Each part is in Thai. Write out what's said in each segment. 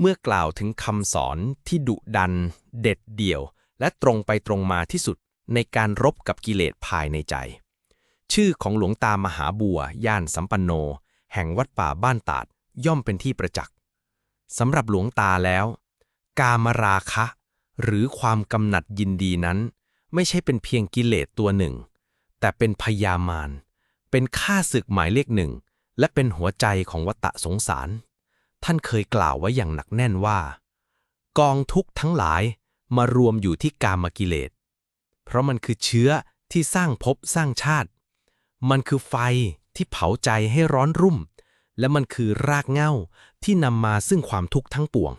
เมื่อกล่าวถึงคำสอนที่ดุดัน เด็ดเดี่ยว และตรงไปตรงมาที่สุดในการรบกับกิเลสภายในใจ ชื่อของหลวงตามหาบัว ย่านสัมปันโน แห่งวัดป่าบ้านตาดย่อมเป็นที่ประจักษ์สำหรับหลวงตาแล้ว กามราคะ หรือความกำหนัดยินดีนั้น ไม่ใช่เป็นเพียงกิเลสตัวหนึ่ง แต่เป็นพยามารเป็นข้าศึกหมายเลขหนึ่ง และเป็นหัวใจของวัตตะสงสาร ท่านเคยกล่าวไว้อย่างหนักแน่นว่า กองทุกข์ทั้งหลายมารวมอยู่ที่กามกิเลส เพราะมันคือเชื้อที่สร้างภพสร้างชาติ มันคือไฟที่เผาใจให้ร้อนรุ่ม และมันคือรากเหง้าที่นำมาซึ่งความทุกข์ทั้งปวง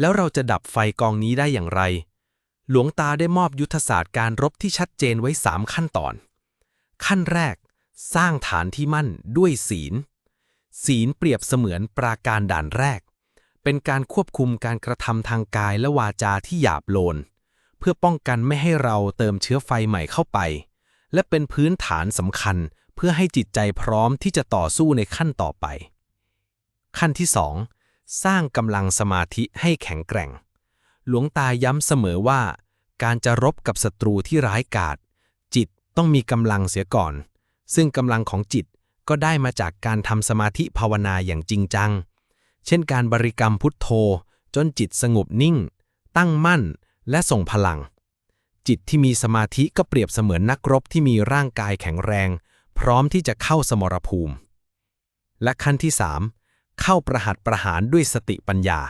แล้วเราจะดับไฟกองนี้ได้อย่างไร หลวงตาได้มอบยุทธศาสตร์การรบที่ชัดเจนไว้สามขั้นตอน ขั้นแรก สร้างฐานที่มั่นด้วยศีล ศีลเปรียบเสมือนปราการด่านแรก เป็นการควบคุมการกระทำทางกายและวาจาที่หยาบโลน เพื่อป้องกันไม่ให้เราเติมเชื้อไฟใหม่เข้าไป และเป็นพื้นฐานสำคัญเพื่อให้จิตใจพร้อมที่จะต่อสู้ในขั้นต่อไป ขั้นที่สองสร้างกำลังสมาธิให้แข็งแกร่ง หลวงตาย้ำเสมอว่า การจะรบกับศัตรูที่ร้ายกาจจิตต้องมีกำลังเสียก่อน ซึ่งกำลังของจิต ก็ได้มาจากการทำสมาธิภาวนาอย่างจริงจัง เช่นการบริกรรมพุทโธ จนจิตสงบนิ่ง ตั้งมั่น และส่งพลัง จิตที่มีสมาธิก็เปรียบเสมือนนักรบที่มีร่างกายแข็งแรง พร้อมที่จะเข้าสมรภูมิ และขั้นที่สามเข้าประหัตประหารด้วยสติปัญญา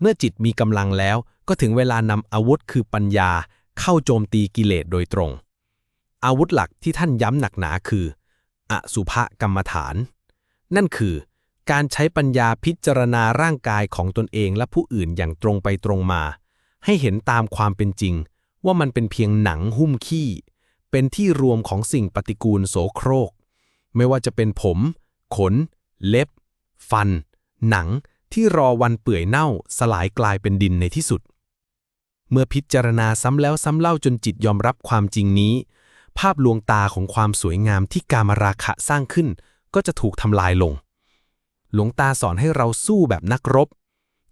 เมื่อจิตมีกำลังแล้วก็ถึงเวลานำอาวุธคือปัญญา เข้าโจมตีกิเลสโดยตรง อาวุธหลักที่ท่านย้ำหนักหนาคือ อสุภกรรมฐาน นั่นคือ การใช้ปัญญาพิจารณาร่างกายของตนเองและผู้อื่นอย่างตรงไปตรงมา ให้เห็นตามความเป็นจริง ว่ามันเป็นเพียงหนังหุ้มขี้ เป็นที่รวมของสิ่งปฏิกูลโสโครก ไม่ว่าจะเป็นผม ขน เล็บ ฟัน หนังที่รอวันเปื่อยเน่าสลายกลายเป็นดินในที่สุด เมื่อพิจารณาซ้ำแล้วซ้ำเล่าจนจิตยอมรับความจริงนี้ ภาพลวงตาของความสวยงามที่กามราคะสร้างขึ้น ก็จะถูกทำลายลง หลวงตาสอนให้เราสู้แบบนักรบ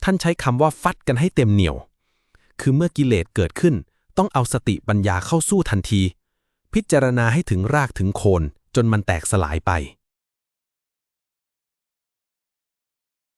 ท่านใช้คำว่าฟัดกันให้เต็มเหนียว คือเมื่อกิเลสเกิดขึ้น ต้องเอาสติปัญญาเข้าสู้ทันที พิจารณาให้ถึงรากถึงโคนจนมันแตกสลายไป